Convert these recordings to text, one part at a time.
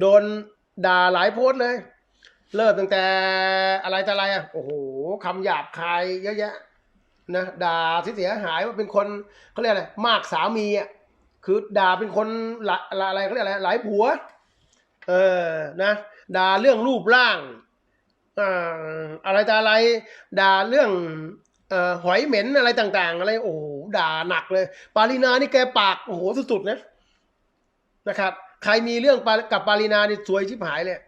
โดนด่าหลายโพสต์เลย เริ่มตั้งแต่อะไรแต่อะไรอะโอ้โหคำหยาบคายเยอะแยะนะด่าเสียหายว่าเป็นคนเขาเรียกอะไรมากสามีอะคือด่าเป็นคนละอะไรเขาเรียกอะไรหลายผัว เออนะด่าเรื่องรูปร่างอะไรแต่อะไรด่าเรื่องเอ่อหอยเหม็นอะไรต่าง ๆ อะไรโอ้โหด่าหนักเลย ปารินานี่แกปากโอ้โหสุดๆนะนะครับ ใครมีเรื่องกับปารินาเนี่ซวยชิบหายเลย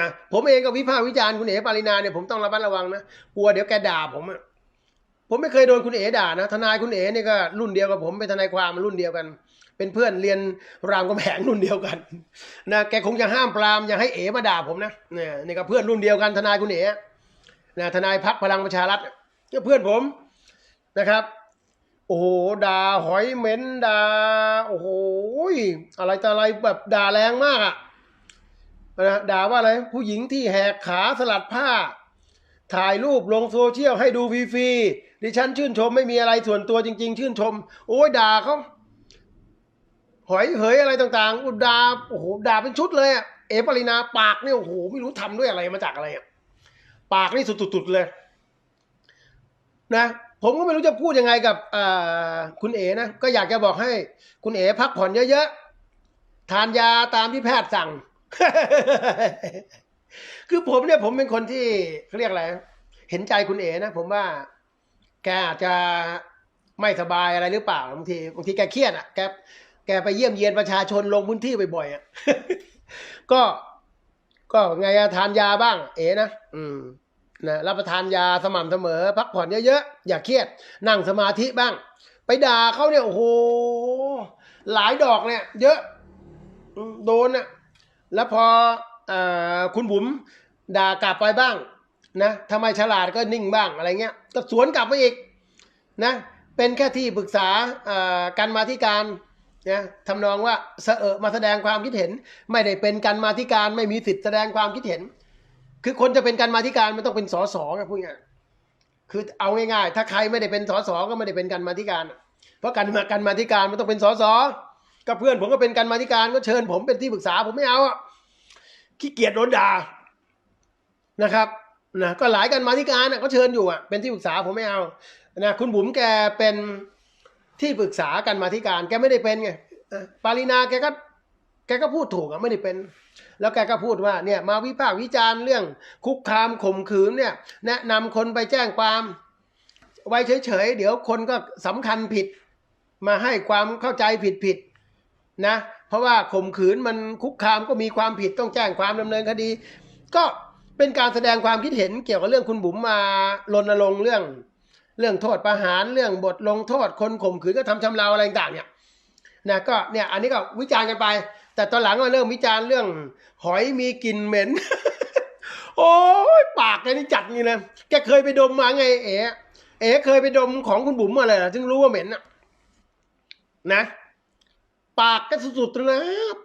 นะผมเองก็วิพากษ์วิจารณ์คุณเอ๋ปารินาเนี่ยผมต้องระมัดระวังนะกลัวเดี๋ยวแกด่าผมอะผมไม่เคยโดนคุณเอ๋ด่านะทนายคุณเอ๋เนี่ยก็รุ่นเดียวกับผมเป็นทนายความรุ่นเดียวกัน เป็นเพื่อนเรียนรามกำแหงรุ่นเดียวกันนะแกคงจะห้ามปรามอย่าให้เอ๋มาด่าผมนะเนี่ยนี่ก็เพื่อนรุ่นเดียวกันทนายคุณเอ๋นะทนายพักพลังประชารัฐก็เพื่อนผมนะครับ โอ้โหด่าหอยเหม็นด่าโอ้โหอะไรต่อะไรแบบด่าแรงมากอะนะด่าว่าอะไรผู้หญิงที่แหกขาสลัดผ้า ถ่ายรูปลงโซเชียลให้ดูฟรีๆดิฉันชื่นชมไม่มีอะไรส่วนตัวจริง ๆ ชื่นชม โอ้ยด่าเขาหอยเหยอะไรต่างๆอุด่าโอ้โหด่าเป็นชุดเลยอะเอปรินาปากเนี่ยโอ้โหไม่รู้ทำด้วยอะไรมาจากอะไรอะปากนี่สุดๆเลย นะ ผมก็ไม่รู้จะพูดยังไงกับอคุณเอ๋นะ ก็อยากจะบอกให้ คุณเอ๋พักผ่อนเยอะๆ ทานยาตามที่แพทย์สั่ง คือผมเนี่ยผมเป็นคนที่เขาเรียกอะไร เห็นใจคุณเอ๋นะ ผมว่าแกอาจจะไม่สบายอะไรหรือเปล่าบางทีบางทีแกเครียดอะแกแกไปเยี่ยมเยียนประชาชนลงพื้นที่บ่อยๆอะก็ ก็ไงทานยาบ้าง เอ๋นะอืม นะรับประทานยาสม่ำเสมอ พักผ่อนเยอะๆ อย่าเครียด นั่งสมาธิบ้าง ไปด่าเขาเนี่ย โอ้โห หลายดอกเนี่ย เยอะ โดนนะแล้วพออคุณบุ๋มด่ากลับไปบ้างนะทำไมฉลาดก็นิ่งบ้างอะไรเงี้ยก็สวนกลับไปอีกนะเป็นแค่ที่ปรึกษาการมาธิการนะทำนองว่าเสอะเอะมาแสดงความคิดเห็น ไม่ได้เป็นการมาธิการไม่มีสิทธิ์แสดงความคิดเห็น คือคนจะเป็นการมาธิการมันต้องเป็นสสไงพูดง่ายคือเอาง่ายๆ ถ้าใครไม่ได้เป็นสสก็ไม่ได้เป็นการมาธิการ เพราะการมาการมาธิการมันต้องเป็นสสก็เพื่อนผมก็เป็นการมาธิการก็เชิญผมเป็นที่ปรึกษาผมไม่เอาอะขี้เกียจโดนด่านะครับนะก็หลายการมาธิการน่ะก็เชิญอยู่อะเป็นที่ปรึกษาผมไม่เอานะคุณบุ๋มแกเป็นที่ปรึกษาการมาธิการ แกไม่ได้เป็นไงปารินาแกก็ แกก็พูดถูกอะไม่ได้เป็น แล้วแกก็พูดว่าเนี่ยมาวิพากษ์วิจารณ์เรื่องคุกคามข่มขืนเนี่ยแนะนำคนไปแจ้งความ ไว้เฉยๆเดี๋ยวคนก็สำคัญผิด มาให้ความเข้าใจผิดๆนะเพราะว่าข่มขืนมันคุกคามก็มีความผิดต้องแจ้งความดำเนินคดี ก็เป็นการแสดงความคิดเห็นเกี่ยวกับเรื่องคุณบุ๋มมารณรงค์เรื่อง เรื่องโทษประหารเรื่องบทลงโทษคนข่มขืนก็ทำชำเราอะไรต่างเนี่ยนะก็เนี่ยอันนี้ก็วิจารณ์กันไป แต่ตอนหลังมาเริ่มวิจารณ์เรื่อง หอยมีกลิ่นเหม็น โอ้ยปากแกนี่จัดนี่นะแกเคยไปดมมาไง เอ๋เอ๋เคยไปดมของคุณบุ๋มมาเลยเหรอถึงรู้ว่าเหม็นอะนะปากก็สุดๆนะ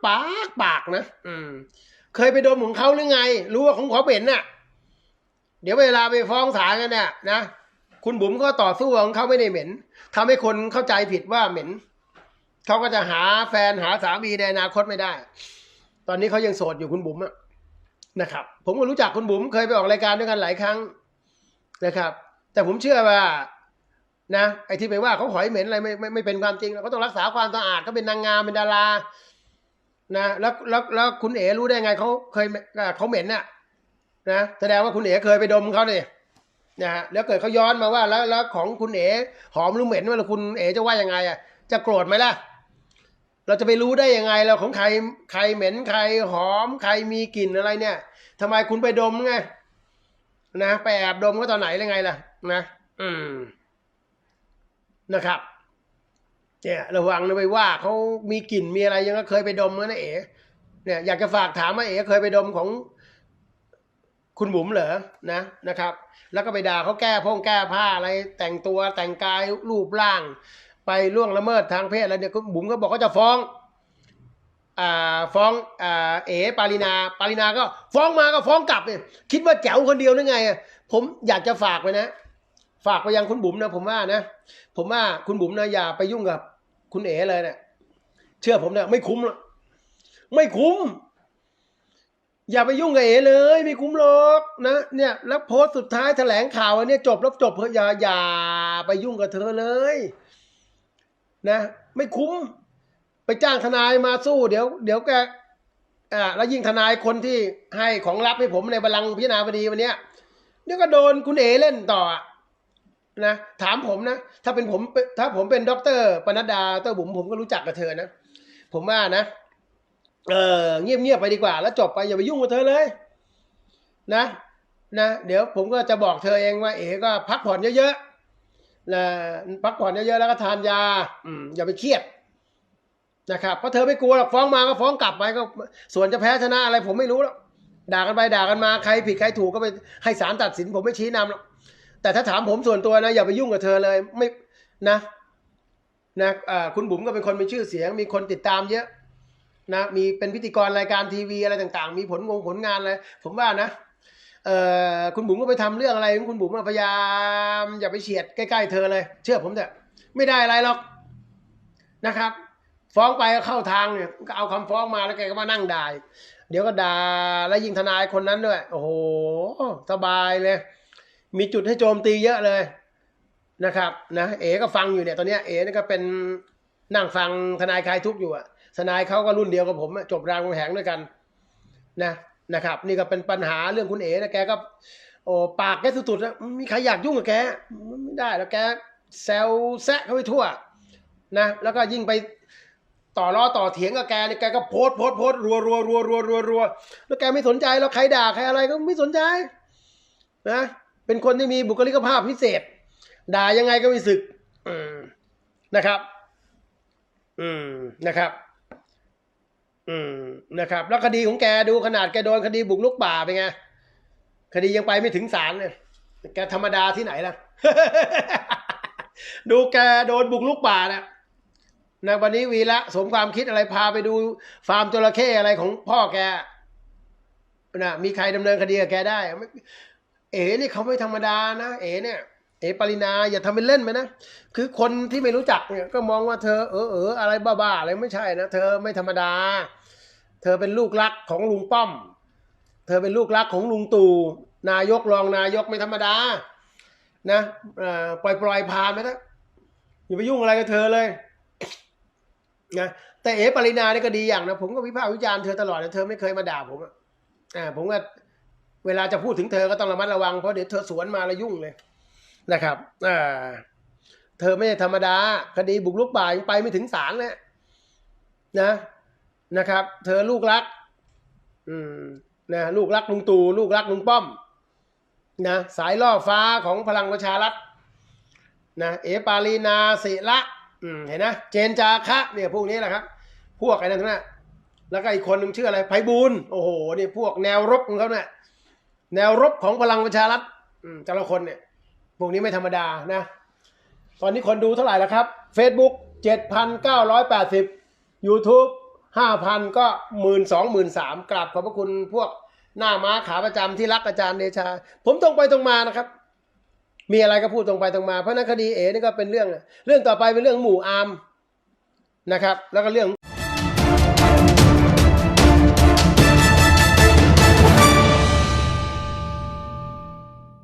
ปากปากนะอืม เคยไปดมของเขาหรือไง รู้ว่าของเขาเหม็นน่ะ เดี๋ยวเวลาไปฟ้องศาลกันเนี่ยนะคุณบุ๋มก็ต่อสู้ของเขาไม่ได้เหม็นทำให้คนเข้าใจผิดว่าเหม็น เขาก็จะหาแฟนหาสามีในอนาคตไม่ได้ ตอนนี้เขายังโสดอยู่คุณบุ๋มอะนะครับ ผมก็รู้จักคุณบุ๋มเคยไปออกรายการด้วยกันหลายครั้งนะครับ แต่ผมเชื่อว่านะไอ้ที่ไปว่าเขาหอยเหม็นอะไรไม่ไม่ไม่เป็นความจริงเขาต้องรักษาความสะอาดเขาเป็นนางงามเป็นดารานะแล้วแล้วแล้วคุณเอ๋รู้ได้ไงเขาเคยเขาเหม็นน่ะนะแสดงว่าคุณเอ๋เคยไปดมเขาเนี่ยนะฮะแล้วเกิดเขาย้อนมาว่าแล้วแล้วของคุณเอ๋หอมหรือเหม็นว่าแล้วคุณเอ๋จะว่ายังไงอะจะโกรธไหมล่ะ เราจะไปรู้ได้ยังไงเราของใครใครเหม็นใครหอมใครมีกลิ่นอะไรเนี่ยทำไมคุณไปดมไงนะไปแอบดมเขาตอนไหนยังไงล่ะ นะ อืมนะครับเนี่ยระวังนะไปว่าเขามีกลิ่นมีอะไรยังก็เคยไปดมนะเอ๋เนี่ยอยากจะฝากถามว่าเอ๋เคยไปดมของคุณบุ๋มเหรอนะนะครับ แล้วก็ไปด่าเขาแก้พงแก้ผ้าอะไรแต่งตัวแต่งกายรูปร่าง ไปล่วงละเมิดทางเพศอะไรเนี่ยคุณบุ๋มก็บอกเขาจะฟ้องอ่าฟ้องอ่าเอ๋ปารินาปารินาก็ฟ้องมาก็ฟ้องกลับเนี่ยคิดว่าแจ๋วคนเดียวหรือไง ผมอยากจะฝากไปนะ ฝากไปยังคุณบุ๋มนะ ผมว่านะ ผมว่าคุณบุ๋มนะอย่าไปยุ่งกับ คุณเอ๋เลยเนะี่ยเชื่อผมนะไม่คุ้มหรอกไม่คุ้ม อย่าไปยุ่งกับเอ๋เลย ไม่คุ้มหรอกนะเนี่ย แล้วโพสต์สุดท้ายแถลงข่าวอันนี้จบแล้วจบเถอะอย่าอย่าไปยุ่งกับเธอเลย นะ ไม่คุ้มไปจ้างทนายมาสู้เดี๋ยว เดี๋ยวแกอ่าแล้วยิ่งทนายคนที่ให้ของลับให้ผมในบัลลังก์พิจารณาคดีวันเนี้ยเดี๋ยวก็โดนคุณเอเล่นต่อนะถามผมนะ ถ้าเป็นผมถ้าผมเป็นด็อกเตอร์ปนัดดาดรบุ๋มผมก็รู้จักกับเธอนะผมว่านะเออเงียบเงียบๆไปดีกว่า แล้วจบไปอย่าไปยุ่งกับเธอเลย นะนะเดี๋ยวผมก็จะบอกเธอเองว่า เอ๋ก็พักผ่อนเยอะๆ นะพักผ่อนเยอะๆแล้วก็ทานยา อืมอย่าไปเครียดนะครับเพราะเธอไม่กลัวหรอกฟ้องมาก็ฟ้องกลับไปก็ ส่วนจะแพ้ชนะอะไรผมไม่รู้หรอกด่ากันไปด่ากันมาใครผิดใครถูกก็ไปให้ศาลตัดสินผมไม่ชี้นำหรอกแต่ถ้าถามผมส่วนตัวนะ อย่าไปยุ่งกับเธอเลยไม่นะนะอ่าคุณบุ๋มก็เป็นคนมีชื่อเสียง มีคนติดตามเยอะนะมีเป็นพิธีกรรายการทีวีอะไรต่าง ๆ มีผลงงผลงานอะไรผมว่านะ เอ่อคุณบุ๋มก็ไปทำเรื่องอะไรคุณบุ๋มพยายามอย่าไปเฉียดใกล้ๆเธอเลย เชื่อผมเถอะไม่ได้อะไรหรอกนะครับ ฟ้องไปก็เข้าทางเนี่ยก็เอาคำฟ้องมาแล้วแกก็มานั่งด่าเดี๋ยวก็ด่าแล้วยิงทนายคนนั้นด้วย โอ้โหสบายเลย มีจุดให้โจมตีเยอะเลยนะครับนะเอ๋ก็ฟังอยู่เนี่ยตอนนี้เอ๋นี่ก็เป็นนั่งฟังทนายคลายทุกข์อยู่อะทนายเขาก็รุ่นเดียวกับผมจบรามคำแหงด้วยกันนะ นะครับ นี่ก็เป็นปัญหาเรื่องคุณเอ๋นะแกก็โอ้ปากแกสุดๆนะมีใครอยากยุ่งกับแกไม่ได้แล้วแกแซวแซะเข้าไปทั่วนะแล้วก็ยิ่งไปต่อล้อต่อเถียงกับแกเนี่ยแกก็โพส์โพสต์โพสรัวรัวรัวรัวรัวรัวแล้วแกไม่สนใจแล้วใครด่าใครอะไรก็ไม่สนใจนะเป็นคนที่มีบุคลิกภาพพิเศษ ด่ายังไงก็ไม่สึกนะครับ อืมนะครับ อืมนะครับ แล้วคดีของแกดูขนาดแกโดนคดีบุกลุกป่าเป็นไงคดียังไปไม่ถึงศาลเลยแกธรรมดาที่ไหนล่ะ ดูแกโดนบุกลุกป่านะนะวันนี้วีระสมความคิดอะไรพาไปดู ฟาร์มจระเข้อะไรของพ่อแกนะมีใครดำเนินคดีกับแกได้ เอ๋นี่เขาไม่ธรรมดานะ เอ๋เนี่ย เอ๋ปรินาอย่าทำเป็นเล่นไปนะ คือคนที่ไม่รู้จักเนี่ยก็มองว่าเธอเออเอออะไรบ้าๆอะไรไม่ใช่นะ เธอไม่ธรรมดา เธอเป็นลูกรักของลุงป้อม เธอเป็นลูกรักของลุงตู่นายกรองนายกไม่ธรรมดา นะปล่อยปล่อยผ่านไปนะอย่าไปยุ่งอะไรกับเธอเลยนะแต่เอ๋ปรินาเนี่ยก็ดีอย่างนะผมก็วิพากษ์วิจารณ์เธอตลอดนะเธอไม่เคยมาด่าผมอะอ่าผมก็เวลาจะพูดถึงเธอก็ต้องระมัดระวังเพราะเดี๋ยวเธอสวนมาแล้วยุ่งเลย นะครับอ่าเธอไม่ธรรมดา คดีบุกรุกป่ายังไปไม่ถึงศาลเลยนะนะครับ เธอลูกรัก อืมนะลูกรักลุงตู่ลูกรักลุงป้อมนะสายล่อฟ้าของพลังประชารัฐนะเอปาลีนาศิละเห็นนะเจนจาคะเนี่ยพวกนี้แหละครับ พวกไอ้นั่นทั้งนั้นแล้วก็อีกคนหนึ่งชื่ออะไรไพบูลโอ้โหนี่พวกแนวรบของเขาเนี่ยแนวรบของพลังประชารัฐแต่ละคนเนี่ย พวกนี้ไม่ธรรมดานะ ตอนนี้คนดูเท่าไหร่แล้วครับ Facebook 7,980 YouTube 5,000 ก็หมื่นสองหมื่นสามกราบขอบพระคุณพวกหน้าม้าขาประจำที่รักอาจารย์เดชา ผมตรงไปตรงมานะครับ มีอะไรก็พูดตรงไปตรงมา เพราะนั้นคดีเอ๋นี่ก็เป็นเรื่อง เรื่องต่อไปเป็นเรื่องหมู่อาร์มนะครับ แล้วก็เรื่อง